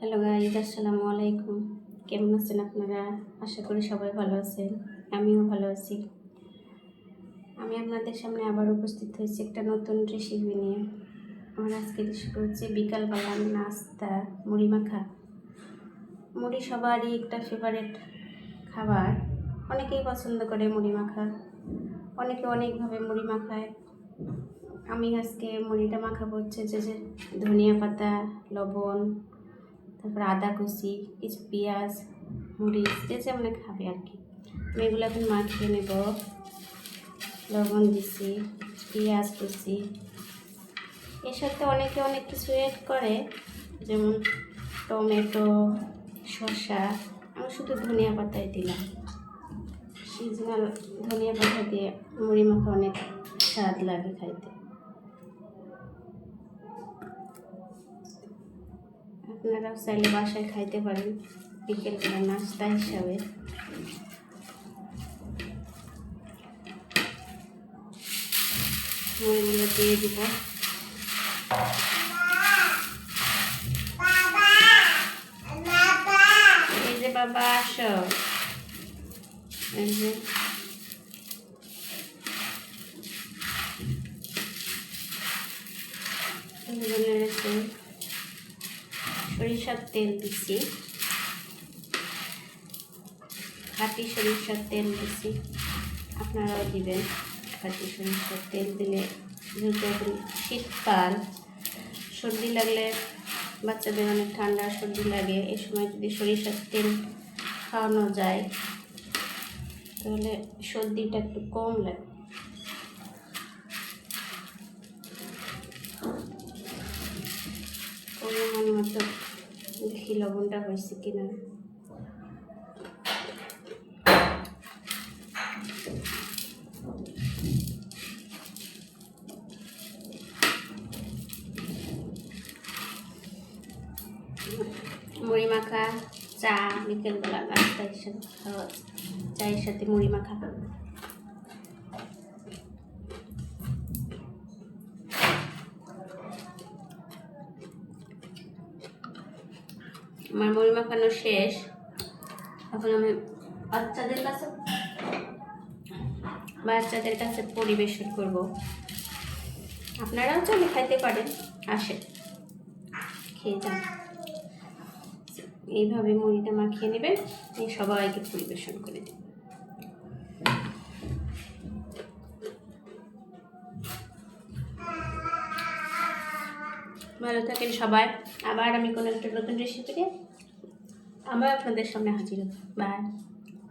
Hello guys আসসালামু আলাইকুম কেমন আছেন আপনারা? আশা করি সবাই ভালো আছেন। আমিও ভালো আছি। আমি আপনাদের সামনে আবার উপস্থিত হয়েছি একটা নতুন রেসিপি নিয়ে। আমার আজকে রেসিপি হচ্ছে বিকালবেলার নাস্তা মুড়ি মাখা। মুড়ি সবারই একটা ফেভারেট খাবার। অনেকেই পছন্দ করে মুড়ি মাখা। অনেকে অনেকভাবে মুড়ি মাখায়। আমি আজকে মুড়িটা মাখাবো হচ্ছে যে ধনিয়া পাতা, লবণ তারপর আদা কুচি, কিছু পেঁয়াজ, মরিচ, যে যেমন খাবে আর কি। আমি এগুলো এখন মাখিয়ে নেব। লবণ দিছি, পেঁয়াজ কুচি এর সাথে অনেকে অনেক কিছু এড করে, যেমন টমেটো, শসা। আমি শুধু ধনিয়া পাতাই দিলাম। সিজনাল ধনিয়া পাতা দিয়ে মুড়ি মাখা অনেক স্বাদ লাগে খাইতে। আপনারাও চাইলে বাসায় খাইতে পারেন বিকেলবেলা নাস্তা হিসাবে। মুড়িগুলো দিয়ে দিব। এই বাবা, আসো। এই যে। সরিষার তেল দিচ্ছি খাঁটি সরিষার তেল দিচ্ছি আপনারাও দিবেন। খাঁটি সরিষার তেল দিলে যেহেতু শীতকাল, সর্দি লাগলে বাচ্চাদের অনেক ঠান্ডা সর্দি লাগে। এ সময় যদি সরিষার তেল খাওয়ানো যায়, তাহলে সর্দিটা একটু কম লাগে। পরিমাণ মতো দেখি লবণটা হয়েছে কিনা। মুড়ি মাখা চা বিকেলবেলা চায়ের সাথে মুড়ি মাখা। আমার মুড়ি মাখানো শেষ। এখন আমি বাচ্চাদের কাছে বাচ্চাদের কাছে পরিবেশন করব। আপনারাও চলে খাইতে পারেন। আসে খেয়ে যান। এইভাবে মুড়িটা মাখিয়ে নেবেন। সবাইকে পরিবেশন করে দেবেন ভালো থাকেন সবাই। আবার আমি কোনো একটা নতুন রেসিপি আবার আপনাদের সামনে হাজির বাই